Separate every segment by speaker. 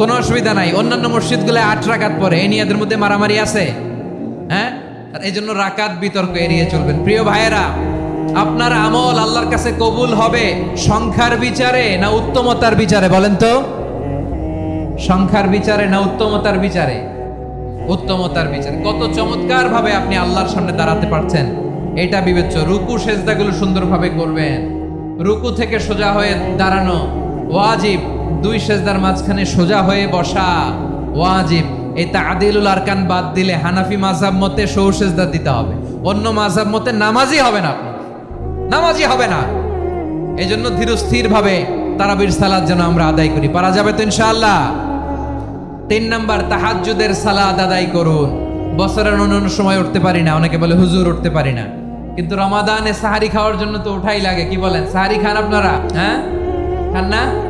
Speaker 1: কোনো অসুবিধা নাই। অন্যান্য মসজিদগুলো আট রাকাত পরে এই নিয়ে এদের মধ্যে মারামারি আছে। হ্যাঁ? আর এই জন্য রাকাত বিতর্ক এড়িয়ে চলবেন। প্রিয় ভাইয়েরা, আপনার আমল আল্লাহর কাছে কবুল হবে সংখ্যার বিচারে না উত্তমতার বিচারে? বলেন তো। সংখ্যার বিচারে না উত্তমতার বিচারে? উত্তমতার বিচারে। কত চমৎকার ভাবে আপনি আল্লাহর সামনে দাঁড়াতে পারছেন। এটা বিবেচ্য। রুকু, সেজদাগুলো সুন্দরভাবে করবেন। রুকু থেকে সোজা হয়ে দাঁড়ানো ওয়াজিব। দুই সেজদার মাঝখানে সোজা হয়ে বসা। ওয়াজিব। এই তাদিলুল আরকান বাদ দিলে হানাফি মাযহাব মতে সৌ সেজদা দিতে হবে। অন্য মাযহাব মতে নামাজই হবে না নামাজই হবে না। এই জন্য ধীরস্থির ভাবে তারাবির সালাদ যেন আমরা আদায় করি। পারা যাবে তো ইনশাআল্লাহ। তিন নাম্বার, তাহাজ্জুদের সালাদ আদায় করুন। বছরের অন্য সময় উঠতে পারি না। অনেকে বলে, হুজুর, উঠতে পারি না। কিন্তু রমাদানে সাহারি খাওয়ার জন্য তো উঠাই লাগে। কি বলেন? সাহারি খান আপনারা? হ্যাঁ? খান না?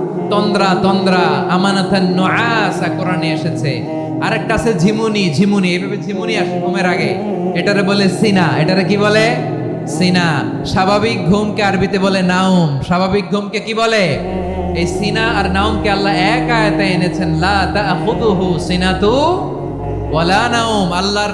Speaker 1: তন্দ্রা তন্দ্রা আমানাথান নোয়াস কোরআনে এসেছে। আরেকটা আছে ঝিমুনি ঝিমুনি এইভাবে ঝিমুনি আসে ঘুমের আগে। এটারে বলে সিনা, এটারে কি বলে? সিনা। স্বাভাবিক ঘুমকে আরবিতে বলে নাউম স্বাভাবিক ঘুমকে কি বলে? এই সিনা আর নাউমকে আল্লাহ এক আয়াতে এনেছেন, লা তাখুদুহু সিনাতু ওয়ালা নাউম আল্লাহর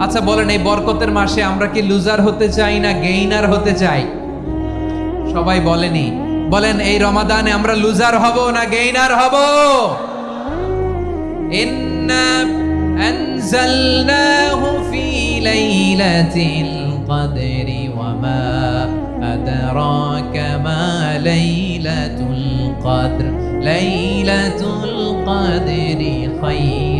Speaker 1: আচ্ছা বলেন এই বরকতের মাসে আমরা কি লুজার হতে চাই না গেইনার হতে চাই সবাই বলেনি বলেন এই রমাদানে আমরা লুজার হব না গেইনার হব إنا أنزلناه في ليلة القدر وما أدراك ما ليلة القدر ليلة القدر خير من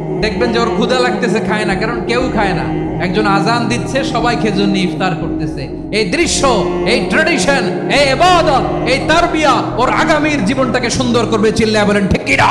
Speaker 1: দেখবেন যে ওর ক্ষুদা লাগতেছে, খায় না। কারণ কেউ খায় না। একজন আজান দিচ্ছে, সবাই খেজুর নিয়ে ইফতার করতেছে। এই দৃশ্য, এই ট্রেডিশন এই এবাদত এই তারবিয়া ওর আগামীর জীবনটাকে সুন্দর করবে, চিল্লায় বলেন, ঠিক কি না?